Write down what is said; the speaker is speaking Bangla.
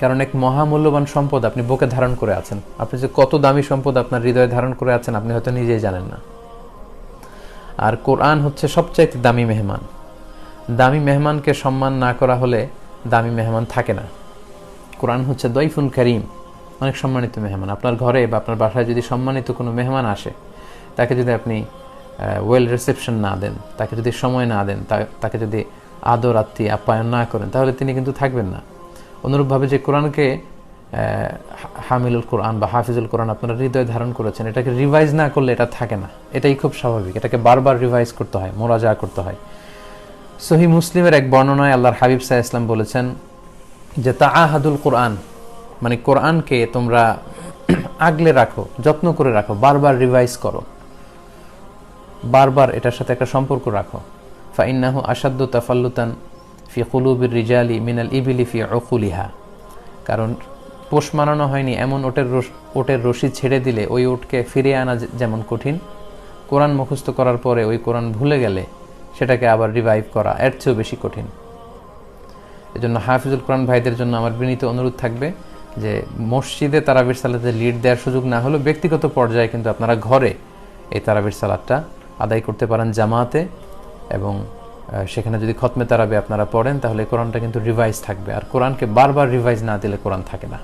কারণ এক মহামূল্যবান সম্পদ আপনি বুকে ধারণ করে আছেন। আপনি যে কত দামি সম্পদ আপনার হৃদয়ে ধারণ করে আছেন, আপনি হয়তো নিজেই জানেন না। আর কোরআন হচ্ছে সবচাইতে দামি মেহমান। দামি মেহমানকে সম্মান না করা হলে দামি মেহমান থাকে না। কোরআন হচ্ছে দইফুন করিম, অনেক সম্মানিত মেহমান। আপনার ঘরে বা আপনার বাসায় যদি সম্মানিত কোনো মেহমান আসে, তাকে যদি আপনি ওয়েল রিসেপশন না দেন, তাকে যদি সময় না দেন তাকে যদি আদর আত্মী আপ্যায়ন না করেন, তাহলে তিনি কিন্তু থাকবেন না। অনুরূপভাবে যে কোরআনকে হামিলুল কোরআন বা হাফিজুল কোরআন আপনারা হৃদয় ধারণ করেছেন, এটাকে রিভাইজ না করলে এটা থাকে না। এটাই খুব স্বাভাবিক। এটাকে বারবার রিভাইজ করতে হয় মোরাজা করতে হয়। সহি মুসলিমের এক বর্ণনায় আল্লাহর হাবিব সাহা ইসলাম বলেছেন যে তা আহাদুল কোরআন মানে কোরআনকে তোমরা আগলে রাখো, যত্ন করে রাখো, বারবার রিভাইজ করো। বারবার এটার সাথে একটা সম্পর্ক রাখো। ফাইন্নাহু আসাদ্দু তাফাল্লুতান ফি কুলুবির রিজালি মিনাল ইবিলি ফি অকুলিহা কারণ পোষ মানানো হয়নি এমন ওটের ওটের রশি ছেড়ে দিলে ওই ওটকে ফিরে আনা যেমন কঠিন। কোরআন মুখস্থ করার পরে ওই কোরআন ভুলে গেলে সেটাকে আবার রিভাইভ করা এর চেয়েও বেশি কঠিন। এজন্য হাফিজুল কোরআন ভাইদের জন্য আমার বিনীত অনুরোধ থাকবে যে মসজিদে তারাবির সালাতে লিড দেওয়ার সুযোগ না হলেও ব্যক্তিগত পর্যায়ে কিন্তু আপনারা ঘরে এই তারাবির সালাদটা আদায় করতে পারেন জামাতে এবং সেখানে যদি খতমে তারাবি আপনারা পড়েন, তাহলে কোরআনটা কিন্তু রিভাইজ থাকবে। আর কোরআনকে বারবার রিভাইজ না দিলে কোরআন থাকে না।